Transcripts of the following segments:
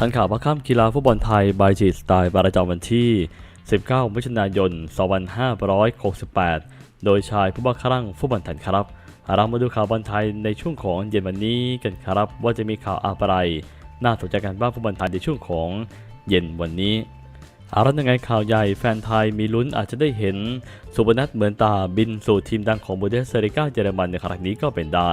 ทันข่าวพักค่ำกีฬาฟุตบอลไทยบายจีสไตล์ประจำวันที่ 19 มิถุนายน 2568 โดยชายผู้บังคับฟุตบอลไทยครับ เรามาดูข่าวบอลไทยในช่วงของเย็นวันนี้กันครับ ว่าจะมีข่าวอะไร น่าสนใจกันบ้างฟุตบอลไทยในช่วงของเย็นวันนี้อาละยังไงข่าวใหญ่แฟนไทยมีลุ้นอาจจะได้เห็นสุพนัทเหมือนตาบินสู่ทีมดังของบูเดสเซริก้าเยอรมันในครั้งนี้ก็เป็นได้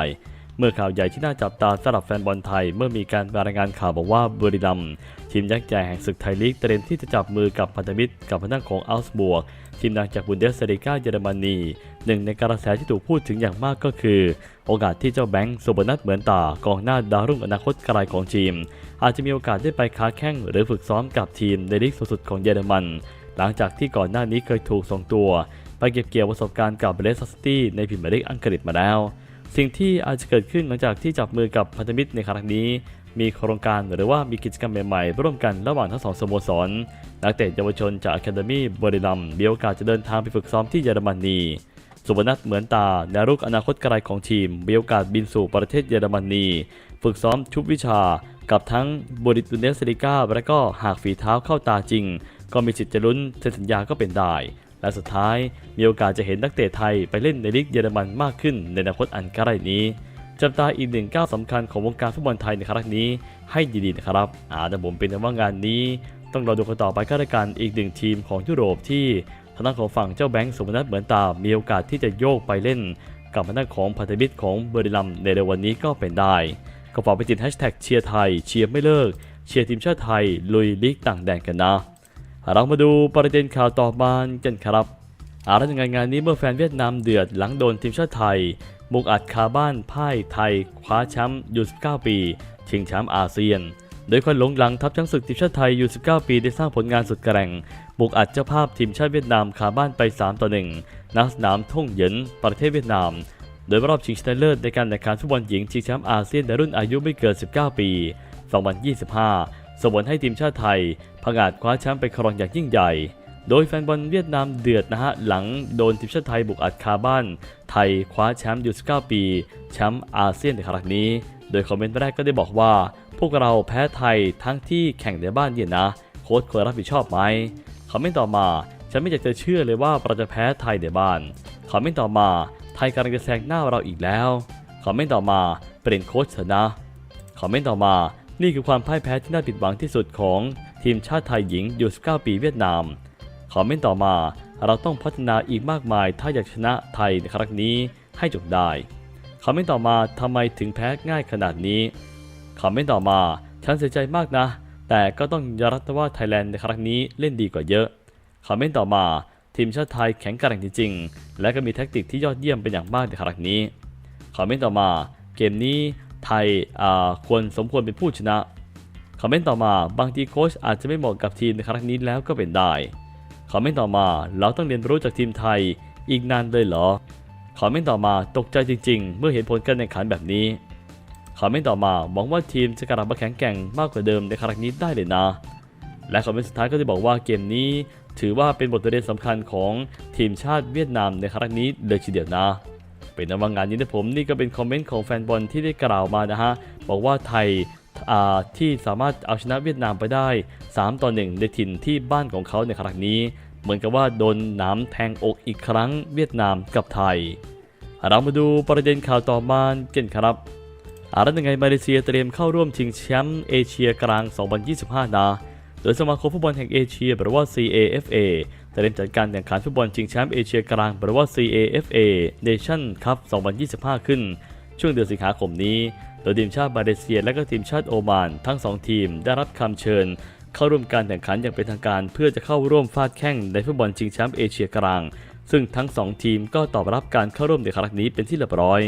เมื่อข่าวใหญ่ที่น่าจับตาสำหรับแฟนบอลไทย เมื่อมีการรายงานข่าวบอกว่าบุรีรัมย์ทีมยักษ์ใหญ่แห่งศึกไทยลีกเตรียมที่จะจับมือกับพันธมิตรกับพนักของอัลส์บวกทีมดังจากบุนเดสเซริกาเยอรมนีหนึ่งในกระแสที่ถูกพูดถึงอย่างมากก็คือ โอกาสที่เจ้าแบงค์สุบนัทเหมือนตากองหน้าดาวรุ่งอนาคตไกลของทีม อาจจะมีโอกาสได้ไปค้าแข้งหรือฝึกซ้อมกับทีมในลีกสูงสุดของเยอรมัน หลังจากที่ก่อนหน้านี้เคยถูกส่งตัว ไปเก็บเกี่ยวประสบการณ์กับเบรสซิตี้ในพรีเมียร์ลีกอังกฤษมาแล้ว สิ่งที่อาจจะเกิดขึ้นหลังจากที่จับมือกับพันธมิตรในครั้งนี้ มีโครงการหรือว่ามีกิจกรรมใหม่ๆ ร่วมกันระหว่างทั้งสองสโมสร นักเตะเยาวชนจากอะคาเดมี่บริลัมมีโอกาสจะเดินทางไปฝึกซ้อมที่เยอรมนีสุวรรณัทเหมือนตาแนวรุกอนาคตไกลของทีมมีโอกาสบินสู่ประเทศเยอรมนี ฝึกซ้อมชุบวิชา กับทั้งบริตุเนสลิก้าและก็หากฝีเท้าเข้าตาจริง ก็มีสิทธิ์จะลุ้นเซ็นสัญญาก็เป็นได้ และสุดท้ายมีโอกาสจะเห็นนักเตะไทยไปเล่นในลีกเยอรมันมากขึ้นในอนาคตอันใกล้นี้ จับตาอีกหนึ่งก้าวสำคัญของวงการฟุตบอลไทยในครั้งนี้ให้ดีๆนะครับอาแต่ผมเป็นว่างานนี้ ต้องรอดูกันต่อไปก็แล้วกันอีกหนึ่งทีมของยุโรปที่ทางด้านของฝั่งเจ้าแบงค์สมนัทเหมือนตา มีโอกาสที่จะโยกไปเล่น กับทางด้านของพันธมิตรของเบอร์ดิลัมในเร็ววันนี้ก็เป็นได้ก็ฝากไปติดแฮชแท็กเชียร์ไทยเชียร์ไม่เลิกเชียร์ทีมชาติไทยลุยลีกต่างแดนกันนะ เรามาดูประเด็นข่าวต่อมากันครับอารังไงงานนี้เมื่อแฟนเวียดนามเดือดหลังโดนทีมชาติไทย บุกอัดคาบ้านพ่ายไทย คว้าแชมป์ยู19 ปี ชิงแชมป์อาเซียน โดยคนหลงหลังทัพช้างศึกทีมชาติไทยยู19 ปีได้สร้างผลงานสุดแกร่ง บุกอัดเจ้าภาพทีมชาติเวียดนามคาบ้านไป 3 ต่อ1ณสนามท่งเหยินประเทศเวียดนาม โดยรอบชิงชนะเลิศในการแข่งขันฟุตบอลหญิงชิงแชมป์อาเซียนในรุ่นอายุไม่เกิน 19 ปี 2025ส่งผลให้ทีมชาติไทย ผงาดคว้าแชมป์ไปครองอย่างยิ่งใหญ่ โดยแฟนบอลเวียดนามเดือดนะฮะ หลังโดนทีมชาติไทยบุกอัดคาบ้าน ไทยคว้าแชมป์ยู19ปี แชมป์อาเซียนในครั้งนี้ โดยคอมเมนต์แรกก็ได้บอกว่า พวกเราแพ้ไทยทั้งที่แข่งในบ้านเนี่ยนะ โค้ชควรรับผิดชอบไหมคอมเมนต์ต่อมา ฉันไม่อยากจะเชื่อเลยว่าเราจะแพ้ไทยในบ้านคอมเมนต์ต่อมา ไทยกำลังจะแซงหน้าเราอีกแล้วคอมเมนต์ต่อมาเปลี่ยนโค้ชเถอะนะคอมเมนต์ต่อมา นี่คือความพ่ายแพ้ที่น่าผิดหวังที่สุดของ ทีมชาติไทยหญิงยู19 ปีเวียดนามคอมเมนต์ต่อมาเราต้องพัฒนาอีกมากมายถ้าอยากชนะไทยในครั้งนี้ให้จบได้คอมเมนต์ต่อมาทำไมถึงแพ้ง่ายขนาดนี้คอมเมนต์ต่อมาฉันเสียใจมากนะ แต่ก็ต้องยอมรับว่าไทยแลนด์ในครั้งนี้เล่นดีกว่าเยอะคอมเมนต์ต่อมาทีมชาติไทยแข็งแกร่งจริงๆ และก็มีแท็กติกที่ยอดเยี่ยมเป็นอย่างมากในครั้งนี้คอมเมนต์ต่อมา เกมนี้ไทยควรสมควรเป็นผู้ชนะ คอมเมนต์ต่อมาบางทีโค้ชอาจจะไม่เหมาะกับทีมในครั้งนี้แล้วก็เป็นได้คอมเมนต์ต่อมาเราต้องเรียนรู้จากทีมไทยอีกนานเลยเหรอคอมเมนต์ต่อมาตกใจจริง ๆ เมื่อเห็นผลการแข่งขันแบบนี้คอมเมนต์ต่อมาหวังว่าทีมจะกลับมาแข็งแกร่งมากกว่าเดิมในครั้งนี้ได้เลยนะ และคอมเมนต์สุดท้ายก็จะบอกว่าเกมนี้ ถือว่าเป็นบทเรียนสำคัญของทีมชาติเวียดนามในครั้งนี้เลยทีเดียวนะเป็นนว่างานนี้นะผมนี่ก็เป็นคอมเมนต์ของแฟนบอลที่ได้กล่าวมานะฮะบอกว่าไทย ที่สามารถเอาชนะเวียดนามไปได้ 3 ต่อ 1 ในถิ่นที่บ้านของเขาในครั้งนี้ เหมือนกับว่าโดนน้ำแทงอกอีกครั้งเวียดนามกับไทย เรามาดูประเด็นข่าวต่อมากันครับอารัยังไงมาเลเซียเตรียมเข้าร่วมชิงแชมป์เอเชียกลาง 2025นะโดยสมาคมฟุตบอลแห่งเอเชียหรือว่า CAFA เตรียมจัดการแข่งขันฟุตบอลชิงแชมป์เอเชียกลางหรือว่า CAFA Nation Cup 2025 ขึ้น ช่วงเดือนสิงหาคมนี้ โดยทีมชาติมาเลเซียและก็ทีมชาติโอมาน ทั้ง 2 ทีมได้รับคำเชิญ เข้าร่วมการแข่งขันอย่างเป็นทางการ เพื่อจะเข้าร่วมฟาดแข่งในฟุตบอลชิงแชมป์เอเชียกลาง ซึ่งทั้ง 2 ทีมก็ตอบรับการเข้าร่วมในครั้งนี้เป็นที่เรียบร้อย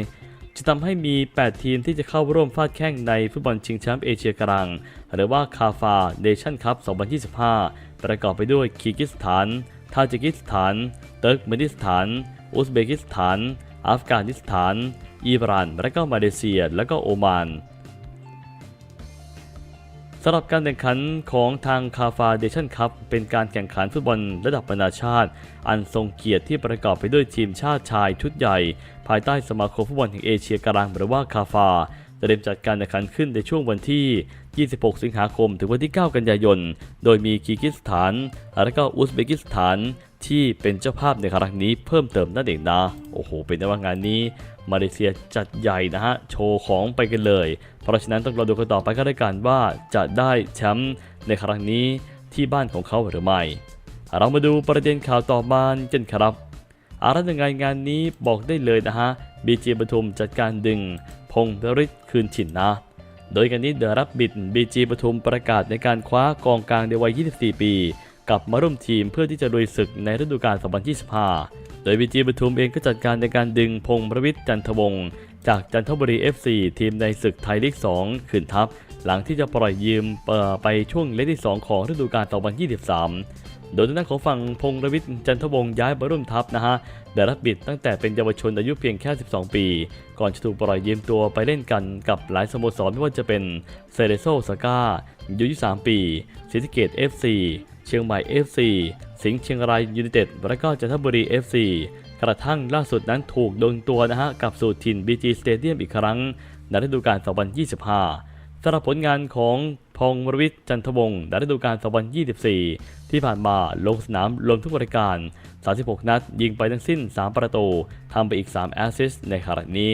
จะทำให้มี 8 ทีมที่จะเข้าร่วมฟาดแข่งในฟุตบอลชิงแชมป์เอเชียกลาง หรือว่าคาฟาเนชั่นคัพ 2025 ประกอบไปด้วยคีร์กิสถาน ทาจิกิสถาน เติร์กเมนิสถาน อุซเบกิสถาน อัฟกานิสถาน อิหร่าน และก็มาเลเซีย และก็โอมานสำหรับการแข่งขันของทางคาฟาเดชั่นคัพเป็นการแข่งขันฟุตบอลระดับนานาชาติ อันทรงเกียรติที่ประกอบไปด้วยทีมชาติชายชุดใหญ่ ภายใต้สมาคมฟุตบอลแห่งเอเชียกลางหรือว่าคาฟาเตรียมจัดการแข่งขันขึ้นในช่วงวันที่ 26 สิงหาคม ถึงวันที่ 9 กันยายน โดยมีคีร์กิสถาน และก็อุซเบกิสถาน ที่เป็นเจ้าภาพในครั้งนี้เพิ่มเติมนั่นเองนะ โอ้โห เป็นได้ว่างานนี้มาเลเซียจัดใหญ่นะฮะ โชว์ของไปกันเลย เพราะฉะนั้นต้องรอดูกันต่อไปก็ได้กันว่าจะได้แชมป์ในครั้งนี้ที่บ้านของเขาหรือไม่ เรามาดูประเด็นข่าวต่อมากันครับอะไรยังไงงานนี้บอกได้เลยนะฮะบีจีปทุมจัดการดึง พงษ์ฤทธิ์คืนถิ่นนะ โดยกันนี้เดอะรับบิดบีจีปทุมประกาศในการคว้ากองกลางในวัย 24 ปี กลับมาร่วมทีมเพื่อที่จะลุยศึกในฤดูกาล 2025 โดยบีจีปทุมเองก็จัดการในการดึงพงษ์ประวิทย์จันทวงศ์จากจันทบุรี FC ทีมในศึกไทยลีก 2 ขึ้นทัพ หลังที่จะปล่อยยืมไปช่วงเลขที่ 2 ของฤดูกาล 2023 โดยทางด้านของฝั่งพงษ์รวิทย์จันทวงศ์ย้ายมาร่วมทัพนะฮะได้รับบิดตั้งแต่เป็นเยาวชนอายุเพียงแค่ 12 ปี ก่อนจะถูกปล่อยยืมตัวไปเล่นกันกับหลายสโมสรไม่ว่าจะเป็นเซเรโซสกาอายุ23ปีศรีสะเกด FC เชียงใหม่ FC สิงห์เชียงรายยูไนเต็ดและก็จันทบุรี FC กระทั่งล่าสุดนั้นถูกโดนตัวนะฮะกับสู่ถิ่น BG Stadium อีกครั้งในฤดูกาล2025สำหรับผลงานของพงษ์วรวิทย์จันทวงศ์ในฤดูกาล2024 ที่ผ่านมาลงสนามรวมทุกรายการ 36 นัด ยิงไปทั้งสิ้น 3 ประตูทำไปอีก 3 แอสซิสต์ในครั้งนี้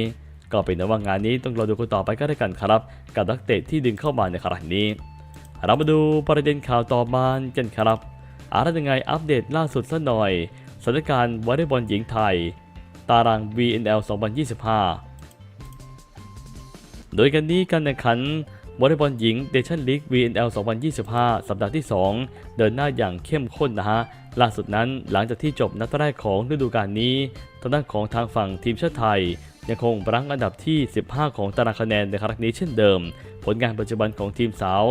ก็เป็นนว่างานนี้ต้องรอดูกันต่อไปก็ได้กันครับ กับนักเตะที่ดึงเข้ามาในครั้งนี้ เรามาดูประเด็นข่าวต่อมากันครับอะไรยังไงอัปเดตล่าสุดสักหน่อยสถานการณ์วอลเลย์บอลหญิงไทย ตาราง VNL 2025 โดยกันนี้การแข่งขันวอลเลย์บอลหญิงเดชั่นลีก VNL 2025 สัปดาห์ที่ 2 เดินหน้าอย่างเข้มข้นนะฮะ ล่าสุดนั้นหลังจากที่จบนัดแรกของฤดูกาลนี้ทางด้านของทางฝั่งทีมชาติไทย ยังคงรั้งอันดับที่ 15 ของตารางคะแนนในครั้งนี้เช่นเดิม ผลงานปัจจุบันของทีมสาว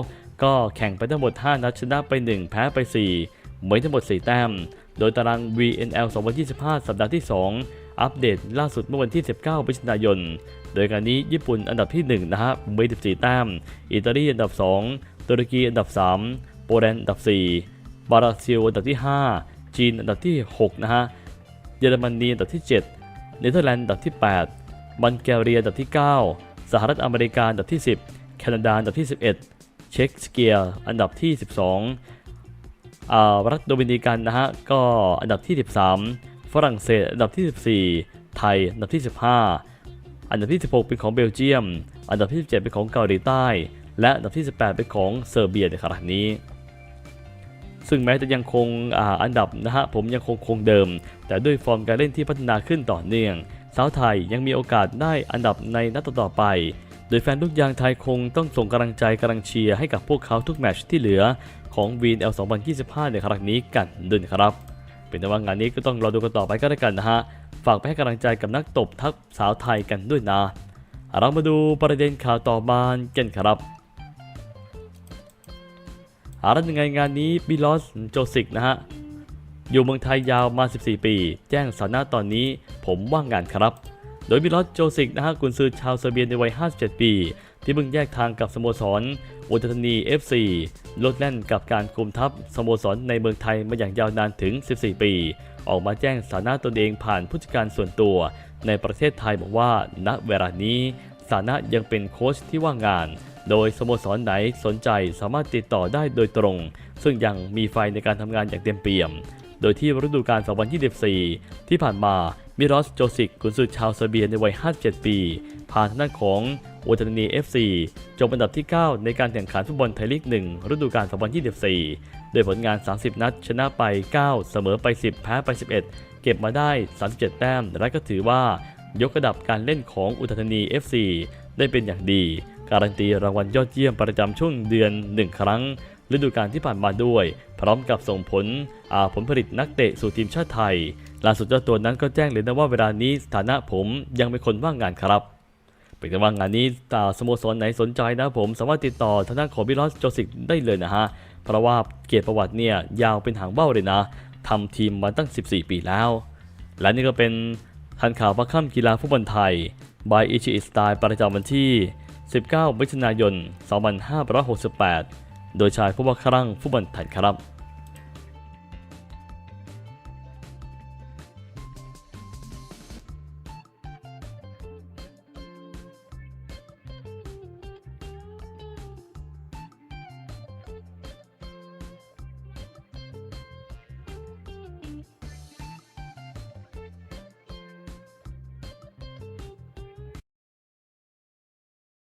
ก็แข่งไปทั้งหมด 5 นัดชนะไป 1 แพ้ไป 4 เหมือนทั้งหมด 4 แต้ม โดยตาราง VNL 2025 สัปดาห์ที่ 2 อัปเดตล่าสุดเมื่อวันที่ 19พฤศจิกายน โดยการนี้ญี่ปุ่นอันดับที่ 1 นะฮะมี14 แต้ม อิตาลีอันดับ 2 ตุรกีอันดับ 3 โปแลนด์อันดับ 4 บราซิลอันดับที่ 5 จีนอันดับที่ 6 นะฮะ เยอรมนีอันดับที่ 7 เนเธอร์แลนด์อันดับที่ 8 บัลแกเรียอันดับที่ 9 สหรัฐอเมริกาอันดับที่ 10 แคนาดาอันดับที่ 11 เช็กสเกียร์อันดับที่ 12อ่ารัฐโดมินิกันนะฮะก็อันดับที่ 13 ฝรั่งเศส อันดับที่ 14 ไทย อันดับที่ 15 อันดับที่ 16 เป็นของเบลเยียม อันดับที่ 17 เป็นของเกาหลีใต้ และอันดับที่ 18 เป็นของเซอร์เบียในขณะนี้ซึ่งแม้จะยังคงออันดับนะฮะผมยังคงคงเดิม แต่ด้วยฟอร์มการเล่นที่พัฒนาขึ้นต่อเนื่อง สาวไทยยังมีโอกาสได้อันดับในนัดต่อไป ดยแฟนลูกยางไทยคงต้องส่งกำลังใจกำลังเชียร์ให้กับพวกเขาทุกแมตช์ที่เหลือของ VNL 2025 ในครั้งนี้กันด้วยครับ เป็นแต่ว่างานนี้ก็ต้องรอดูกันต่อไปก็แล้วกันนะฮะ ฝากไปให้กำลังใจกับนักตบทัพสาวไทยกันด้วยนะ เรามาดูประเด็นข่าวต่อมากันครับอารัยังไงงานนี้บิลอสโจซิกนะฮะ อยู่เมืองไทยยาวมา 14 ปี แจ้งสานะตอนนี้ผมว่างงานครับ โดยบิลอสโจซิกนะฮะกุนซือชาวเซอร์เบียในวัย 57 ปี ที่เพิ่งแยกทางกับสโมสรอุตรธานี FC ลดแล่นกับการคุมทัพสโมสรในเมืองไทยมาอย่างยาวนานถึง 14 ปี ออกมาแจ้งสถานะตนเองผ่านผู้จัดการส่วนตัว ในประเทศไทยบอกว่า ณเวลานี้สถานะยังเป็นโค้ชที่ว่างงาน โดยสโมสรไหนสนใจสามารถติดต่อได้โดยตรง ซึ่งยังมีไฟในการทำงานอย่างเต็มเปี่ยม โดยที่ฤดูกาล2024 ที่ผ่านมา มิรอสโจซิกกุนซือชาวเซอร์เบียในวัย 57 ปี ผ่านทางด้านของอุตรธานี FC จบอันดับที่ 9 ในการแข่งขันฟุตบอลไทยลีก 1 ฤดูกาล 2024 โดยผลงาน 30 นัด ชนะไป 9 เสมอไป 10 แพ้ไป 11 เก็บมาได้ 37 แต้ม และก็ถือว่ายกระดับการเล่นของอุตรธานี FC ได้เป็นอย่างดี การันตีรางวัลยอดเยี่ยมประจำช่วงเดือน 1 ครั้ง ฤดูกาลที่ผ่านมาด้วย พร้อมกับส่งผลผลผลิตนักเตะสู่ทีมชาติไทยล่าสุดเจ้าตัวนั้นก็แจ้งเลยนะว่าเวลานี้สถานะผมยังเป็นคนว่างงานครับเป็นแต่ว่างานนี้ตาสโมสรไหนสนใจนะผม สามารถติดต่อทางด้านของบิลอสโจซิกได้เลยนะฮะ เพราะว่าเกียรติประวัติเนี่ยยาวเป็นหางเบ้าเลยนะทำทีมมาตั้ง 14 ปีแล้ว และนี่ก็เป็นทันข่าวพักค่ำกีฬาฟุตบอลไทย by อิชิอิสไตล์ประจำวันที่ 19มิถุนายน 2568 โดยชายผู้ว่าครั่งผู้บันทันครับ